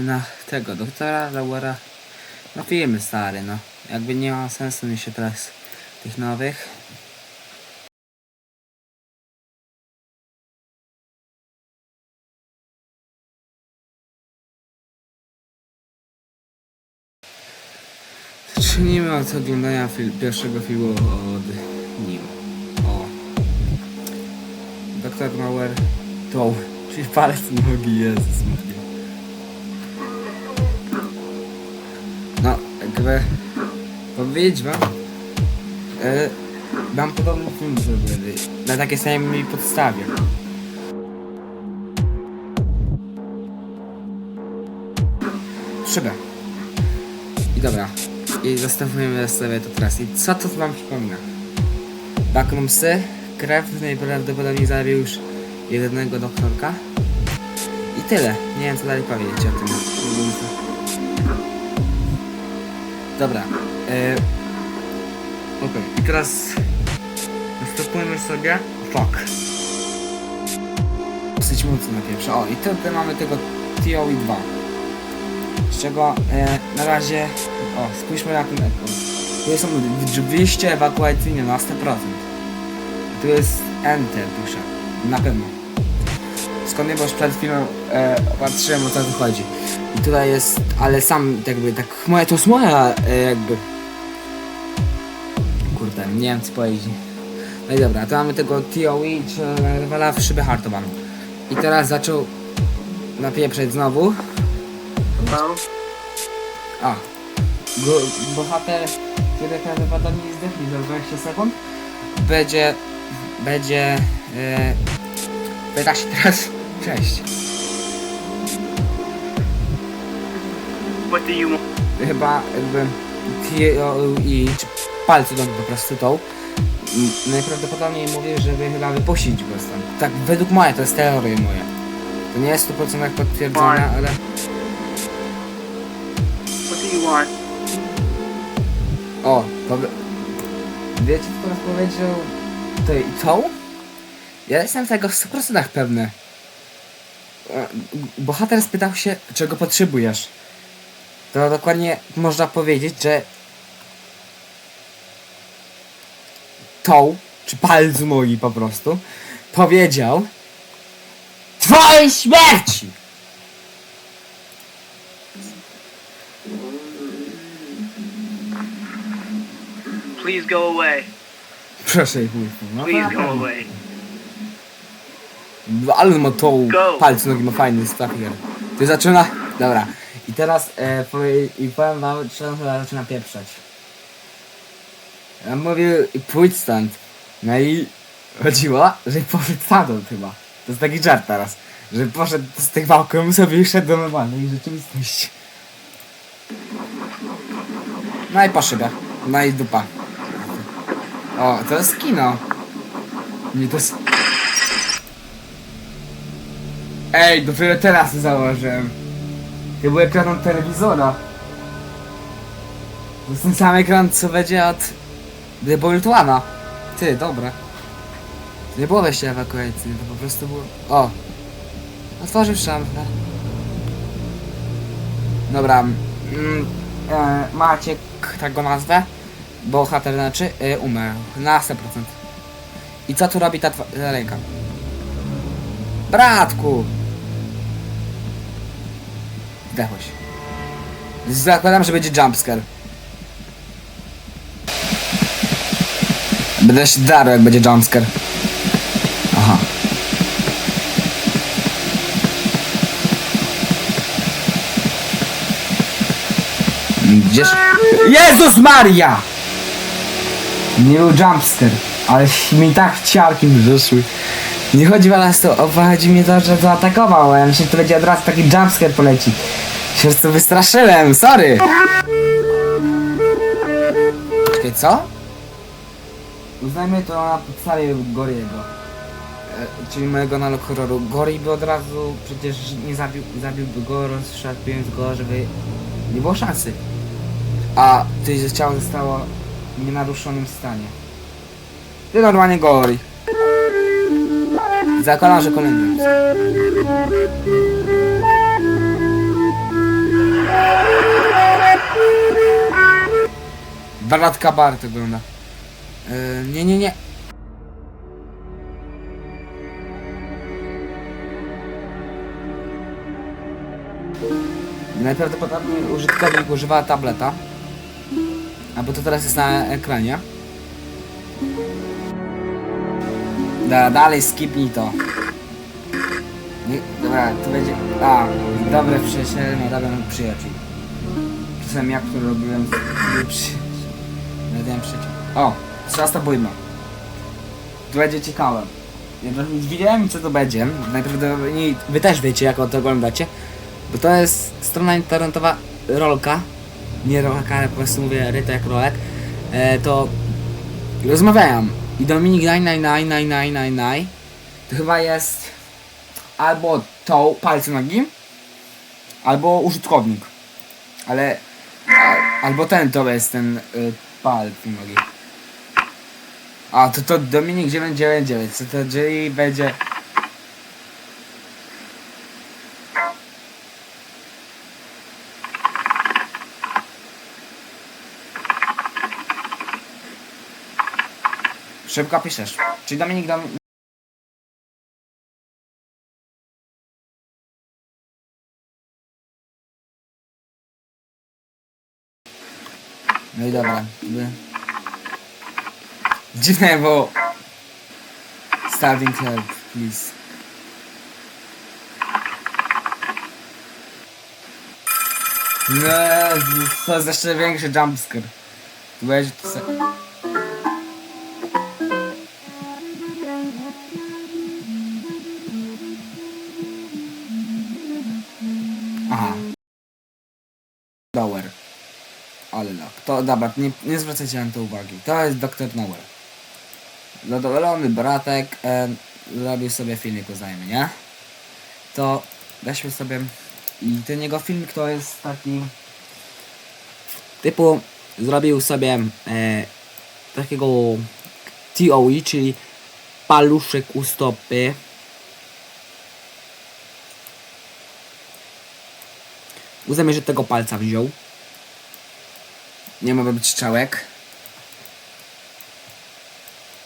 na tego doktora Lauera no filmy stary no jakby nie ma sensu mi się teraz tych nowych Zacznijmy od oglądania fil pierwszego filmu od nim. O. Doktor Mauer to, czyli palec nogi Jezus. Jakby powiedzieć wam, e, mam podobny film zrobiony na takiej samej podstawie. Szybę. I dobra. I zostawimy sobie to teraz. I co to wam przypomina? Backroomsy, krew najprawdopodobniej zabił już jednego doktorka. I tyle. Nie wiem co dalej powiedzieć o tym. Dobra. E... Okej, i teraz następujemy sobie. Fuck. Dosyć mocno na pierwsze. O, i tutaj mamy tego TOE 2. Z czego e, na razie. O, spójrzmy na ten ekran. Tu są wyjście ewakuacyjne na 100%. Tu jest Enter pisze. Na pewno. Skąd nie, bo już przed chwilą e, patrzyłem o co tu chodzi. I tutaj jest, ale sam jakby tak moja to jest moja e, jakby. Kurde, nie wiem co powiedzieć. No i dobra, to mamy tego TOE, czy rywala w szybę hartowaną. I teraz zaczął napieprzeć znowu. No, A. Go, bohater, który prawdopodobnie zdechnie za 20 sekund, będzie, będzie, e, pyta się teraz, cześć. what do you want? Chyba jakby TO i czy palce do po prostu tą. Najprawdopodobniej mówię, żeby chyba wypuścić go stąd. Tak, według moja, to jest teoria moja. To nie jest 100% potwierdzone, ale... What do you want? O, powie... Wiecie co teraz powiedział to i tą? Ja jestem tego w 100% pewny. E, Bohater spytał się, czego potrzebujesz. To dokładnie można powiedzieć, że tą, czy palc mój po prostu, powiedział Twojej śmierci! Please go away. Proszę ich. No, Please go away. Ale ma tą Go. palce nogi ma fajny stafier. Ty zaczyna. Dobra. I teraz e, powie, i powiem wam, czy on chyba zaczyna pieprzeć. Ja mówił i pójdź stąd. No i chodziło, że poszedł stamtąd chyba. To jest taki żart teraz. Że poszedł z tych wałkiem sobie i szedł do normalnej rzeczywistości. No i po szybę. No i dupa. O, to jest kino. Nie, to jest... Ej, dopiero teraz założyłem. To był ekran od telewizora. To jest ten sam ekran, co będzie od The Bolt One'a. Ty, dobra. Nie było wejście ewakuacyjne, to po prostu było... O! Otworzył szamfę. Dobra. Mm, e, Maciek, tak go nazwę. Bohater znaczy, e, umarł. Na 100%. I co tu robi ta, ta ręka? Bratku! Zdechłeś. Zakładam, że będzie jumpscare. Będę się darł, jak będzie jumpscare. Aha. Jezus Maria! Nie był jumpscare, ale mi tak ciarki wyszły. Nie chodzi o nas to, o, chodzi mi to, że zaatakował, ja myślę, że to będzie od razu taki jumpscare poleci. Się po wystraszyłem, sorry! Czekaj, co? Uznajmy to na podstawie Goriego. E, czyli mojego nalog horroru. Gori by od razu przecież nie zabił, zabiłby go, rozszarpiąc go, żeby nie było szansy. A ty ciało zostało w nienaruszonym stanie. Ty normalnie Gori za kolarze kolędem. Baratka Bart wygląda. Yy, nie, nie, nie. Najprawdopodobniej użytkownik używa tableta. Albo to teraz jest na ekranie. Da, dalej skipnij to. Nie, dobra, to będzie... A, dobre przyjaciele, no dobra, przyjaciół. Czasem ja, który robiłem. Robiłem przyjaciół. O, trzasta bójma. To będzie ciekawe. Ja widziałem co to będzie. Najprawdopodobniej wy też wiecie jak to oglądacie. Bo to jest strona internetowa rolka. Nie rolka, ale po prostu mówię ryta jak rolek. E, to rozmawiałem. I Dominik naj naj naj naj naj naj naj to chyba jest albo to palce nogi, albo użytkownik. Ale albo ten to jest ten y, palec nogi. A to to Dominik 999, co to jeżeli będzie Szybko piszesz. Czyli Dominik Dom... No i dobra. Dziwne, bo... Starting help, please. No, to jest jeszcze większy jumpscare. Tu będzie to Aha. Dower. Ale lak. To dobra, nie, nie zwracajcie na to uwagi. To jest Dr. Nowhere. Zadowolony bratek e, sobie filmik uznajmy, nie? To weźmy sobie i ten jego filmik to jest taki typu zrobił sobie e, takiego TOE, czyli paluszek u stopy Że tego palca wziął. Nie ma być strzałek.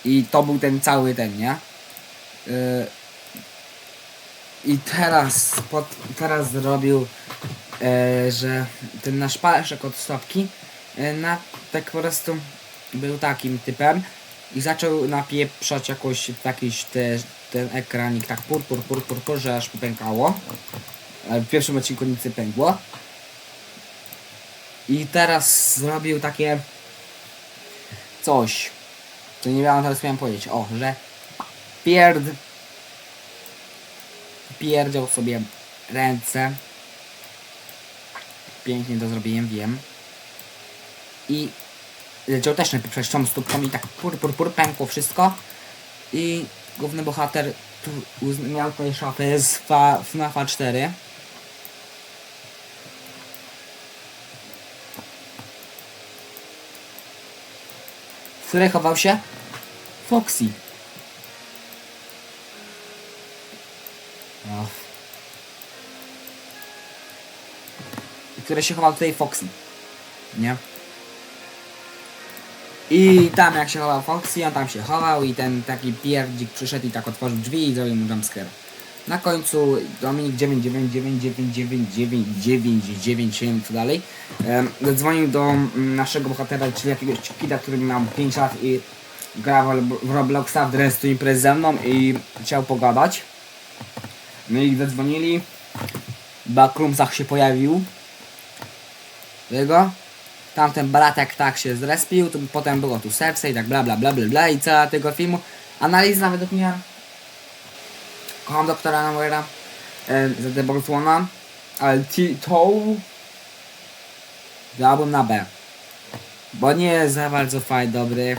I to był ten cały ten, nie? Yy, I teraz, pod, teraz zrobił, e, że ten nasz paleczek od stopki e, na, tak po prostu był takim typem i zaczął napieprzać jakoś taki te, ten ekranik tak pur, pur, pur, pur, pur, że aż popękało. Ale w pierwszym odcinku nic nie pękło. I teraz zrobił takie coś, co nie wiem teraz miałem powiedzieć. O, że pierd pierdział sobie ręce. Pięknie to zrobiłem, wiem. I zaczął też napieprzać tą stópką i tak pur, pur, pur, pękło wszystko. I główny bohater tu miał tutaj szafę z fa- FNAFa 4. której chował się Foxy. No. W której się chował tutaj Foxy. Nie? I tam jak się chował Foxy, on tam się chował i ten taki pierdzik przyszedł i tak otworzył drzwi i zrobił mu jumpscare. Na końcu Dominik 999999997 co dalej zadzwonił do mm, naszego bohatera, czyli jakiegoś kida, który miał 5 lat i gra w, Robloxa w Dress imprez ze mną i chciał pogadać. No i zadzwonili. Backroomsach się pojawił. Jego. Tamten bratek tak się zrespił, tu, potem było tu serce i tak bla bla bla bla bla i cała tego filmu. Analiza według mnie Kocham doktora Nowera e, za One, ale to dałbym na B. Bo nie jest za bardzo fajny, dobry.